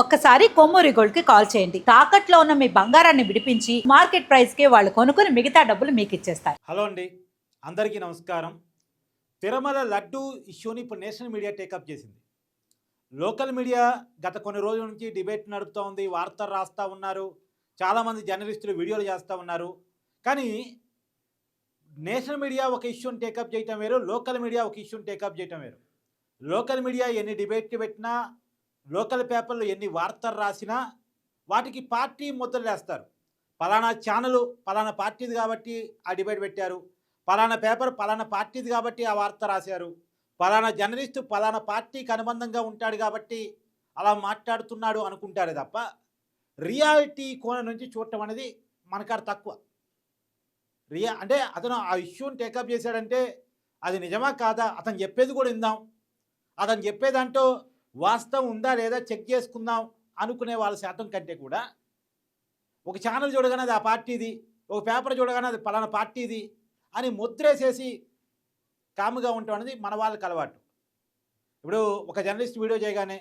ఒక్కసారి కొమ్మూరి గోల్డ్కి కాల్ చేయండి. తాకట్లో ఉన్న మీ బంగారాన్ని విడిపించి మార్కెట్ ప్రైస్కి వాళ్ళు కొనుక్కుని మిగతా డబ్బులు మీకు ఇచ్చేస్తారు. హలో అండి. అందరికీ నమస్కారం. తిరుమల లడ్డు ఇష్యూని ఇప్పుడు నేషనల్ మీడియా టేకప్ చేసింది. లోకల్ మీడియా గత కొన్ని రోజుల నుంచి డిబేట్ నడుపుతూ ఉంది వార్తలు రాస్తూ ఉన్నారు చాలామంది జర్నలిస్టులు వీడియోలు చేస్తూ ఉన్నారు. కానీ నేషనల్ మీడియా ఒక ఇష్యూని టేకప్ చేయటం వేరు లోకల్ మీడియా ఒక ఇష్యూని టేకప్ చేయటం వేరు. లోకల్ మీడియా ఎన్ని డిబేట్లు పెట్టినా లోకల్ పేపర్లు ఎన్ని వార్తలు రాసినా వాటికి పార్టీ ముద్రలు వేస్తారు. పలానా ఛానల్ పలానా పార్టీది కాబట్టి ఆ డిబేట్ పెట్టారు. పలానా పేపర్ పలానా పార్టీది కాబట్టి ఆ వార్త రాశారు. పలానా జర్నలిస్టు పలానా పార్టీకి అనుబంధంగా ఉంటాడు కాబట్టి అలా మాట్లాడుతున్నాడు అనుకుంటారే తప్ప రియాలిటీ కోణం నుంచి చూడటం అనేది మనకాడ తక్కువ. రియా అంటే అతను ఆ ఇష్యూని టేకప్ చేశాడంటే అది నిజమా కాదా? అతను చెప్పేది కూడా విందాం. అతను చెప్పేదంటూ వాస్తవం ఉందా లేదా చెక్ చేసుకుందాం అనుకునే వాళ్ళ శాతం కంటే కూడా ఒక ఛానల్ చూడగానే అది ఆ పార్టీది ఒక పేపర్ చూడగానే అది పలానా పార్టీది అని ముద్రేసేసి కాముగా ఉండటం అనేది మన వాళ్ళకి అలవాటు. ఇప్పుడు ఒక జర్నలిస్ట్ వీడియో చేయగానే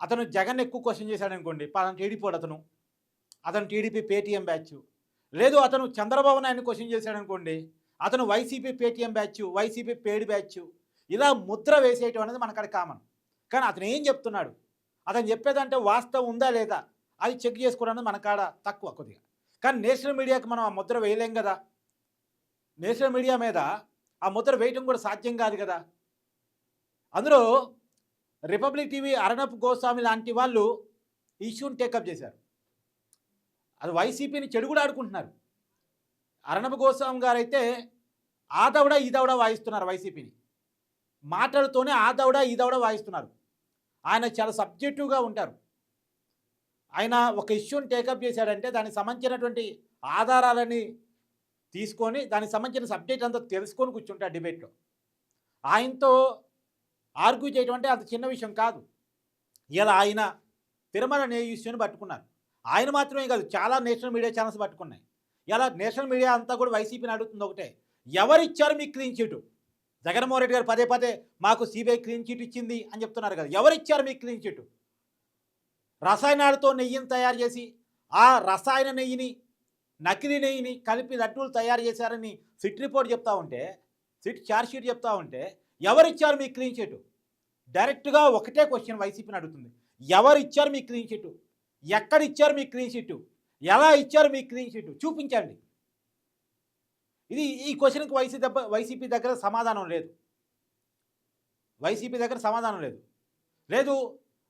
అతను జగన్ ఎక్కువ క్వశ్చన్ చేశాడు అనుకోండి పలానా టీడీపీ అతను అతను టీడీపీ పేటీఎం బ్యాచ్. లేదు అతను చంద్రబాబు నాయుడు క్వశ్చన్ చేశాడు అనుకోండి అతను YCP Paytm batch YCP paid batch ఇలా ముద్ర వేసేయటం అనేది మనకడ కామన్ కానీ అతను ఏం చెప్తున్నాడు? అతను చెప్పేదంటే వాస్తవం ఉందా లేదా? అది చెక్ చేసుకోవడం అనేది మన కాడ తక్కువ కొద్దిగా. కానీ నేషనల్ మీడియాకి మనం ఆ ముద్ర వేయలేం కదా? నేషనల్ మీడియా మీద ఆ ముద్ర వేయటం కూడా సాధ్యం కాదు కదా? అందులో రిపబ్లిక్ టీవీ అరణప్ గోస్వామి లాంటి వాళ్ళు ఇష్యూని టేకప్ చేశారు. అది వైసీపీని చెడు కూడా ఆడుకుంటున్నారు. అరణబ్ గోస్వామి గారు అయితే ఆ దవడ ఈ దవడ వాయిస్తున్నారు వైసీపీని. మాటలతోనే ఆ దవడ ఈ దవడ వాయిస్తున్నారు. ఆయన చాలా సబ్జెక్టివ్గా ఉంటారు. ఆయన ఒక ఇష్యూని టేకప్ చేశాడంటే దానికి సంబంధించినటువంటి ఆధారాలని తీసుకొని దానికి సంబంధించిన సబ్జెక్ట్ అంతా తెలుసుకొని కూర్చుంటాడు డిబేట్లో ఆయనతో ఆర్గ్యూ చేయడం అంటే అంత చిన్న విషయం కాదు. ఇలా ఆయన తిరుమల అనే ఇష్యూని పట్టుకున్నారు. ఆయన మాత్రమే కాదు చాలా నేషనల్ మీడియా ఛానల్స్ పట్టుకున్నాయి. ఇలా నేషనల్ మీడియా అంతా కూడా వైసీపీని అడుగుతుంది ఒకటే. ఎవరిచ్చారు మీ క్లీన్ చీటు జగన్మోహన్ రెడ్డి గారు పదే పదే మాకు సిబిఐ క్లీన్ చీట్ ఇచ్చింది అని చెప్తున్నారు కదా. ఎవరిచ్చారు మీకు క్లీన్ చీటు? రసాయనాలతో నెయ్యిని తయారు చేసి ఆ రసాయన నెయ్యిని నకిలీ నెయ్యిని కలిపి లడ్డూలు తయారు చేశారని సిట్ రిపోర్ట్ చెప్తా ఉంటే సిట్ ఛార్జ్షీట్ చెప్తా ఉంటే ఎవరిచ్చారు మీకు క్లీన్ చీటు? డైరెక్ట్గా ఒకటే క్వశ్చన్ వైసీపీని అడుగుతుంది. ఎవరిచ్చారు మీ క్లీన్ చీటు? ఎక్కడ ఇచ్చారు మీ క్లీన్ షీటు ఎలా ఇచ్చారు మీ క్లీన్ షీటు చూపించండి. ఇది ఈ క్వశ్చన్కి వైసీ దెబ్బ వైసీపీ దగ్గర సమాధానం లేదు. వైసీపీ దగ్గర సమాధానం లేదు. లేదు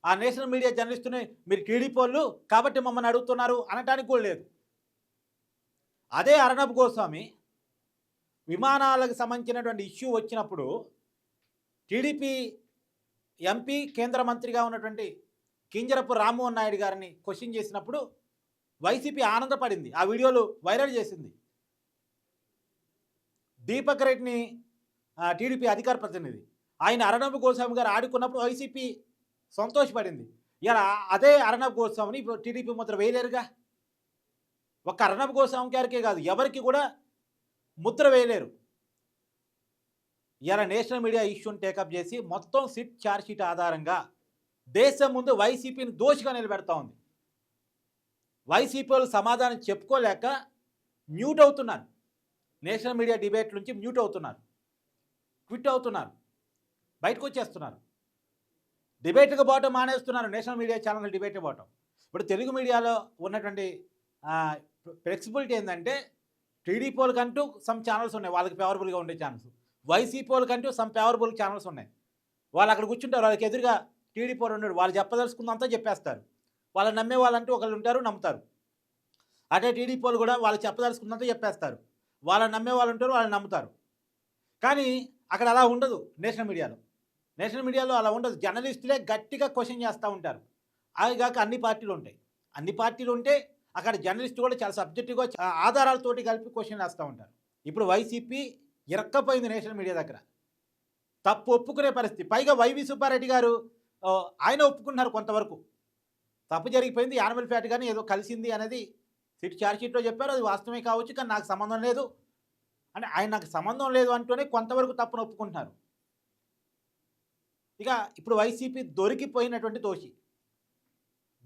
ఆ నేషనల్ మీడియా జర్నలిస్టుని మీరు టీడీపీ వాళ్ళు కాబట్టి మమ్మల్ని అడుగుతున్నారు అనటానికి కూడా లేదు. అదే అరణబ్ గోస్వామి విమానాలకు సంబంధించినటువంటి ఇష్యూ వచ్చినప్పుడు టీడీపీ ఎంపీ కేంద్ర మంత్రిగా ఉన్నటువంటి కింజరపు రామ్మోహన్ నాయుడు గారిని క్వశ్చన్ చేసినప్పుడు వైసీపీ ఆనందపడింది. ఆ వీడియోలు వైరల్ చేసింది. దీపక్ రెడ్డిని టీడీపీ అధికార ప్రతినిధి. ఆయన అరణబ్ గోస్వామి గారు ఆడుకున్నప్పుడు వైసీపీ సంతోషపడింది. ఇలా అదే అరణబ్ గోస్వామిని ఇప్పుడు టీడీపీ ముద్ర వేయలేరుగా? ఒక్క అరణబ్ గోస్వామి గారికే కాదు ఎవరికి కూడా ముద్ర వేయలేరు. ఇలా నేషనల్ మీడియా ఇష్యూని టేకప్ చేసి మొత్తం సిట్ ఛార్జ్షీట్ ఆధారంగా దేశం ముందు వైసీపీని దోషిగా నిలబెడతా ఉంది. వైసీపీ వాళ్ళు సమాధానం చెప్పుకోలేక మ్యూట్ అవుతున్నారు. నేషనల్ మీడియా డిబేట్ నుంచి మ్యూట్ అవుతున్నారు. క్విట్ అవుతున్నారు. బయటకు వచ్చేస్తున్నారు. డిబేట్కి పోవటం మానేస్తున్నారు. నేషనల్ మీడియా ఛానల్ డిబేట్ పోవటం ఇప్పుడు తెలుగు మీడియాలో ఉన్నటువంటి ఫ్లెక్సిబిలిటీ ఏంటంటే టీడీపీ వాళ్ళకంటూ సమ్ ఛానల్స్ ఉన్నాయి. వాళ్ళకి ఫేవరబుల్గా ఉండే ఛానల్స్ వైసీపీ వాళ్ళకంటూ సమ్ ఫేవరబుల్ ఛానల్స్ ఉన్నాయి. వాళ్ళు అక్కడ కూర్చుంటారు. వాళ్ళకి ఎదురుగా టీడీపీ వాళ్ళు ఉన్నాడు. వాళ్ళు చెప్పదలుచుకుందంతా చెప్పేస్తారు. వాళ్ళు నమ్మే వాళ్ళంటూ ఒకళ్ళు ఉంటారు నమ్ముతారు. అదే టీడీపీ వాళ్ళు కూడా వాళ్ళు చెప్పదలుచుకుందంతా చెప్పేస్తారు. వాళ్ళని నమ్మే వాళ్ళు ఉంటారు వాళ్ళని నమ్ముతారు. కానీ అక్కడ అలా ఉండదు నేషనల్ మీడియాలో. నేషనల్ మీడియాలో అలా ఉండదు. జర్నలిస్టులే గట్టిగా క్వశ్చన్ చేస్తూ ఉంటారు. అవి కాక అన్ని పార్టీలు ఉంటాయి. అన్ని పార్టీలు ఉంటే అక్కడ జర్నలిస్ట్ కూడా చాలా సబ్జెక్టుగా ఆధారాలతోటి కలిపి క్వశ్చన్ వేస్తూ ఉంటారు. ఇప్పుడు వైసీపీ ఇరక్కపోయింది నేషనల్ మీడియా దగ్గర. తప్పు ఒప్పుకునే పరిస్థితి. పైగా వైవి సుబ్బారెడ్డి గారు ఆయన ఒప్పుకున్నారు కొంతవరకు. తప్పు జరిగిపోయింది యానిమల్ ఫ్యాట్ కానీ ఏదో కలిసింది అనేది సిట్ ఛార్జ్ షీట్లో చెప్పారు అది వాస్తవమే కావచ్చు కానీ నాకు సంబంధం లేదు. అంటే ఆయన నాకు సంబంధం లేదు అంటూనే కొంతవరకు తప్పును ఒప్పుకుంటున్నారు. ఇక ఇప్పుడు వైసీపీ దొరికిపోయినటువంటి దోషి.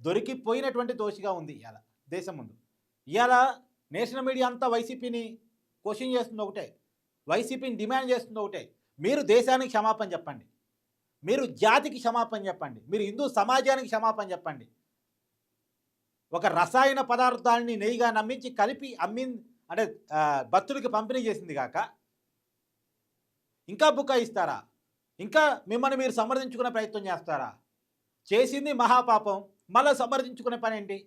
దొరికిపోయినటువంటి దోషిగా ఉంది ఇవాళ దేశం ముందు. ఇవాళ నేషనల్ మీడియా అంతా వైసీపీని క్వశ్చన్ చేస్తుంది ఒకటే. వైసీపీని డిమాండ్ చేస్తుంది ఒకటే. మీరు దేశానికి క్షమాపణ చెప్పండి. మీరు జాతికి క్షమాపణ చెప్పండి. మీరు హిందూ సమాజానికి క్షమాపణ చెప్పండి. ఒక రసాయన పదార్థాలని నెయ్యిగా నమ్మించి కలిపి అమ్మి అంటే భక్తులకి పంపిణీ చేసింది కాక ఇంకా బుకాయిస్తారా ఇంకా మిమ్మల్ని మీరు సమర్థించుకునే ప్రయత్నం చేస్తారా? చేసింది మహాపాపం మళ్ళీ సమర్థించుకునే పని ఏంటి?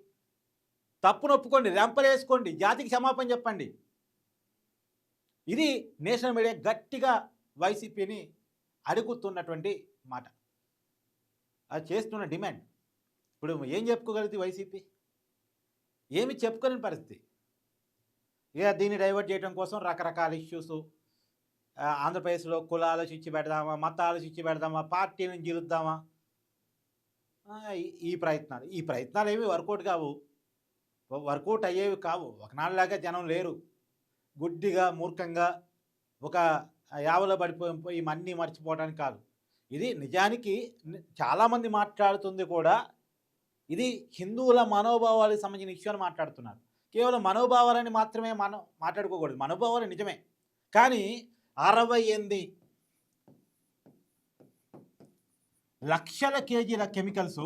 తప్పును ఒప్పుకోండి రెంపలేసుకోండి జాతికి క్షమాపణ చెప్పండి. ఇది నేషనల్ మీడియా గట్టిగా వైసీపీని అడుగుతున్నటువంటి మాట. అది చేస్తున్న డిమాండ్. ఇప్పుడు ఏం చెప్పుకోగలుగుతుంది వైసీపీ? ఏమి చెప్పుకోలేని పరిస్థితి. ఇక దీన్ని డైవర్ట్ చేయడం కోసం రకరకాల ఇష్యూస్ ఆంధ్రప్రదేశ్లో కులాలు చిచ్చి పెడదామా మతాలు చిచ్చి పెడదామా పార్టీని గెలుద్దామా? ఈ- ప్రయత్నాలు ఈ ప్రయత్నాలు ఏమి వర్కౌట్ కావు. వర్కౌట్ అయ్యేవి కావు. ఒకనాళ్ళలాగా జనం లేరు. గుడ్డిగా మూర్ఖంగా ఒక యావలో పడిపోయి మన్నీ మర్చిపోవడానికి కాదు. ఇది నిజానికి చాలామంది మాట్లాడుతుంది కూడా ఇది హిందువుల మనోభావాలకు సంబంధించిన ఇష్యూ అని మాట్లాడుతున్నారు. కేవలం మనోభావాలని మాత్రమే మనం మాట్లాడుకోకూడదు. మనోభావాలు నిజమే. కానీ అరవై ఎనిమిది లక్షల కేజీల కెమికల్స్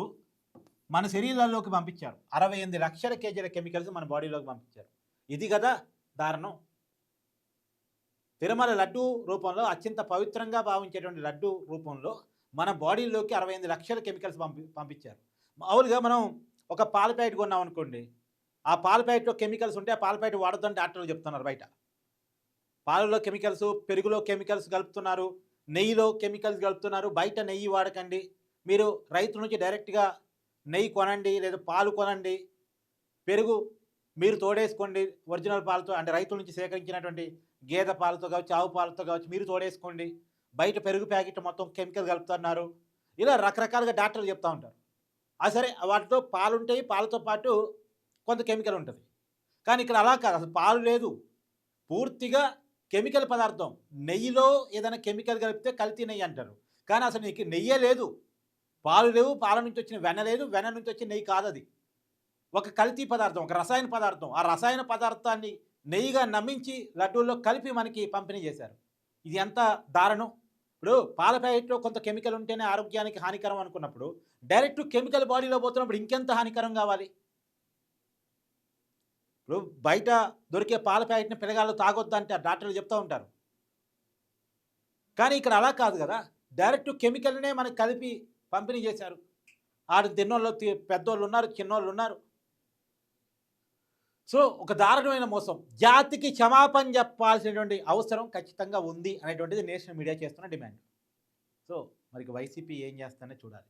మన శరీరాల్లోకి పంపించారు. అరవై ఎనిమిది లక్షల కేజీల కెమికల్స్ మన బాడీలోకి పంపించారు. ఇది కదా దారుణం. తిరుమల లడ్డు రూపంలో అత్యంత పవిత్రంగా భావించేటువంటి లడ్డు రూపంలో మన బాడీలోకి అరవై ఎనిమిది లక్షల కెమికల్స్ పంపి పంపించారు. మామూలుగా మనం ఒక పాల ప్యాకెట్ కొన్నాం అనుకోండి ఆ పాల ప్యాకెట్లో కెమికల్స్ ఉంటే ఆ పాల ప్యాకెట్ వాడొద్దని డాక్టర్లు చెప్తున్నారు బయట. పాలలో కెమికల్స్ పెరుగులో కెమికల్స్ కలుపుతున్నారు నెయ్యిలో కెమికల్స్ కలుపుతున్నారు బయట నెయ్యి వాడకండి. మీరు రైతు నుంచి డైరెక్ట్గా నెయ్యి కొనండి లేదా పాలు కొనండి. పెరుగు మీరు తోడేసుకోండి ఒరిజినల్ పాలతో అంటే రైతుల నుంచి సేకరించినటువంటి గేదె పాలతో కావచ్చు ఆవు పాలతో కావచ్చు మీరు తోడేసుకోండి. బయట పెరుగు ప్యాకెట్ మొత్తం కెమికల్ కలుపుతున్నారు. ఇలా రకరకాలుగా డాక్టర్లు చెప్తూ ఉంటారు. ఆ సరే వాటితో పాలు ఉంటాయి పాలతో పాటు కొంత కెమికల్ ఉంటుంది. కానీ ఇక్కడ అలా కాదు అసలు పాలు లేదు. పూర్తిగా కెమికల్ పదార్థం. నెయ్యిలో ఏదైనా కెమికల్ కలిపితే కల్తీ నెయ్యి అంటారు. కానీ అసలు నీకు నెయ్యే లేదు. పాలు లేవు పాల నుంచి వచ్చిన వెన్న లేదు వెన్న నుంచి వచ్చిన నెయ్యి కాదు అది. ఒక కల్తీ పదార్థం ఒక రసాయన పదార్థం. ఆ రసాయన పదార్థాన్ని నెయ్యిగా నమ్మించి లడ్డూల్లో కలిపి మనకి పంపిణీ చేశారు. ఇది ఎంత దారుణం. ఇప్పుడు పాల ప్యాకెట్లో కొంత కెమికల్ ఉంటేనే ఆరోగ్యానికి హానికరం అనుకున్నప్పుడు డైరెక్ట్ కెమికల్ బాడీలో పోతున్నప్పుడు ఇంకెంత హానికరం కావాలి? ఇప్పుడు బయట దొరికే పాల ప్యాకెట్ని పిల్లగాళ్ళు తాగొద్దంటే డాక్టర్లు చెప్తూ ఉంటారు. కానీ ఇక్కడ అలా కాదు కదా. డైరెక్ట్ కెమికల్నే మనకి కలిపి పంపిణీ చేశారు. ఆడు తిన్నోళ్ళు పెద్దోళ్ళు ఉన్నారు చిన్నోళ్ళు ఉన్నారు. సో ఒక దారుణమైన మోసం. జాతికి క్షమాపణ చెప్పాల్సినటువంటి అవసరం ఖచ్చితంగా ఉంది అనేటువంటిది నేషనల్ మీడియా చేస్తున్న డిమాండ్. సో మరి వైసీపీ ఏం చేస్తానో చూడాలి.